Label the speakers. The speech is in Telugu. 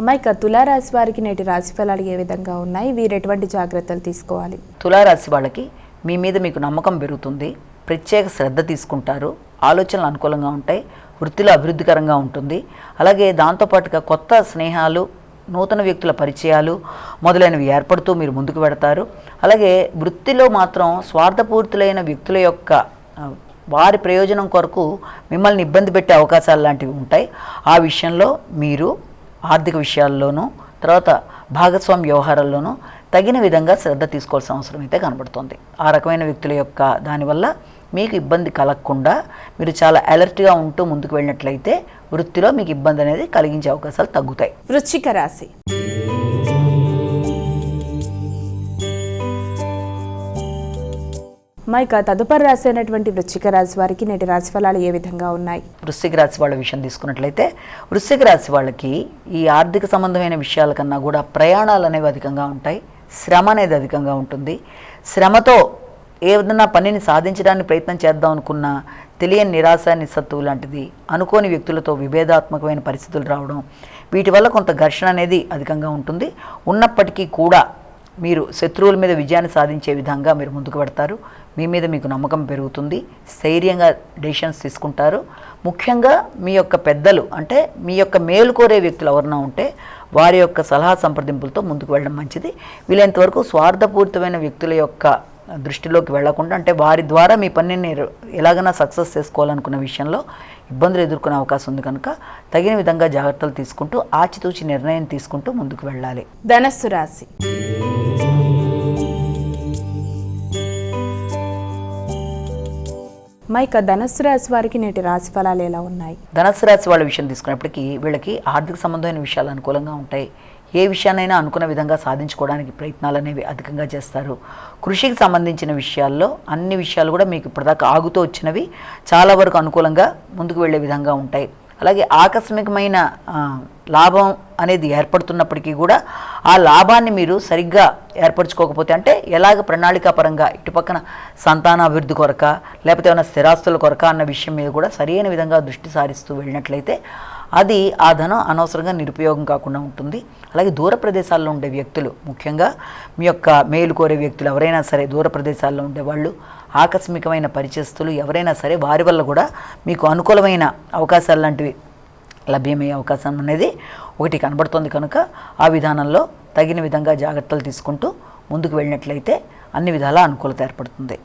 Speaker 1: అమ్మాయి ఇక తులారాశి వారికి నేటి రాశి ఫలాలు ఏ విధంగా ఉన్నాయి? వీరు ఎటువంటి జాగ్రత్తలు తీసుకోవాలి?
Speaker 2: తులారాశి వాళ్ళకి మీ మీద మీకు నమ్మకం పెరుగుతుంది ప్రత్యేక శ్రద్ధ తీసుకుంటారు ఆలోచనలు అనుకూలంగా ఉంటాయి వృత్తిలో అభివృద్ధికరంగా ఉంటుంది. అలాగే దాంతోపాటుగా కొత్త స్నేహాలు నూతన వ్యక్తుల పరిచయాలు మొదలైనవి ఏర్పడుతూ మీరు ముందుకు పెడతారు అలాగే వృత్తిలో మాత్రం స్వార్థపూర్తులైన వ్యక్తుల యొక్క వారి ప్రయోజనం కొరకు మిమ్మల్ని ఇబ్బంది పెట్టే అవకాశాలు లాంటివి ఉంటాయి. ఆ విషయంలో మీరు ఆర్థిక విషయాల్లోనూ తర్వాత భాగస్వామ్య వ్యవహారాల్లోనూ తగిన విధంగా శ్రద్ధ తీసుకోవాల్సిన అవసరం అయితే కనబడుతుంది. ఆ రకమైన వ్యక్తుల యొక్క దానివల్ల మీకు ఇబ్బంది కలగకుండా మీరు చాలా అలర్ట్గా ఉంటూ ముందుకు వెళ్ళినట్లయితే వృత్తిలో మీకు ఇబ్బంది అనేది కలిగించే అవకాశాలు తగ్గుతాయి.
Speaker 1: వృశ్చిక రాశి. మైక ఇక తదుపరి రాశి అయినటువంటి వృశ్చిక రాశి వారికి నేటి రాశి ఫలాలు ఏ విధంగా ఉన్నాయి?
Speaker 2: వృశ్చిక రాశి వాళ్ళ విషయం తీసుకున్నట్లయితే వృశ్చిక రాశి వాళ్ళకి ఈ ఆర్థిక సంబంధమైన విషయాల కన్నా కూడా ప్రయాణాలు అనేవి అధికంగా ఉంటాయి శ్రమ అనేది అధికంగా ఉంటుంది. శ్రమతో ఏదైనా పనిని సాధించడానికి ప్రయత్నం చేద్దాం అనుకున్న తెలియని నిరాశ నిస్సత్తువు లాంటిది అనుకోని వ్యక్తులతో విభేదాత్మకమైన పరిస్థితులు రావడం వీటి వల్ల కొంత ఘర్షణ అనేది అధికంగా ఉంటుంది. ఉన్నప్పటికీ కూడా మీరు శత్రువుల మీద విజయాన్ని సాధించే విధంగా మీరు ముందుకు పెడతారు మీ మీద మీకు నమ్మకం పెరుగుతుంది. స్థైర్యంగా డెసిషన్స్ తీసుకుంటారు. ముఖ్యంగా మీ యొక్క పెద్దలు అంటే మీ యొక్క మేలు కోరే వ్యక్తులు ఎవరైనా ఉంటే వారి యొక్క సలహా సంప్రదింపులతో ముందుకు వెళ్ళడం మంచిది. వీలైనంతవరకు స్వార్థపూరితమైన వ్యక్తుల యొక్క దృష్టిలోకి వెళ్ళకుండా అంటే వారి ద్వారా మీ పనిని ఎలాగైనా సక్సెస్ చేసుకోవాలనుకున్న విషయంలో ఇబ్బందులు ఎదుర్కొనే అవకాశం ఉంది కనుక తగిన విధంగా జాగ్రత్తలు తీసుకుంటూ ఆచితూచి నిర్ణయం తీసుకుంటూ ముందుకు వెళ్ళాలి.
Speaker 1: ధనస్సు రాశి. మైక ధనస్సు రాశి వారికి నేటి రాశి ఫలాలు ఎలా ఉన్నాయి?
Speaker 2: ధనస్సు రాశి వాళ్ళ విషయం తీసుకున్నప్పటికీ వీళ్ళకి ఆర్థిక సంబంధమైన విషయాలు అనుకూలంగా ఉంటాయి. ఏ విషయాన్నైనా అనుకున్న విధంగా సాధించుకోవడానికి ప్రయత్నాలు అనేవి అధికంగా చేస్తారు. కృషికి సంబంధించిన విషయాల్లో అన్ని విషయాలు కూడా మీకు ఇప్పటిదాకా ఆగుతూ వచ్చినవి చాలా వరకు అనుకూలంగా ముందుకు వెళ్ళే విధంగా ఉంటాయి. అలాగే ఆకస్మికమైన లాభం అనేది ఏర్పడుతున్నప్పటికీ కూడా ఆ లాభాన్ని మీరు సరిగ్గా ఏర్పరచుకోకపోతే అంటే ఎలాగ ప్రణాళికాపరంగా ఇటుపక్కన సంతాన అభివృద్ధి కొరక లేకపోతే ఏమైనా స్థిరాస్తుల కొరక అన్న విషయం మీద కూడా సరైన విధంగా దృష్టి సారిస్తూ వెళ్ళినట్లయితే అది ఆ ధనం అనవసరంగా నిరుపయోగం కాకుండా ఉంటుంది. అలాగే దూర ప్రదేశాల్లో ఉండే వ్యక్తులు ముఖ్యంగా మీ యొక్క మేలు కోరే వ్యక్తులు ఎవరైనా సరే దూర ప్రదేశాల్లో ఉండేవాళ్ళు ఆకస్మికమైన పరిచయస్తులు ఎవరైనా సరే వారి వల్ల కూడా మీకు అనుకూలమైన అవకాశాలు లాంటివి లభ్యమయ్యే అవకాశం అనేది ఒకటి కనబడుతుంది కనుక ఆ విధానంలో తగిన విధంగా జాగ్రత్తలు తీసుకుంటూ ముందుకు వెళ్ళినట్లయితే అన్ని విధాలా అనుకూలత ఏర్పడుతుంది.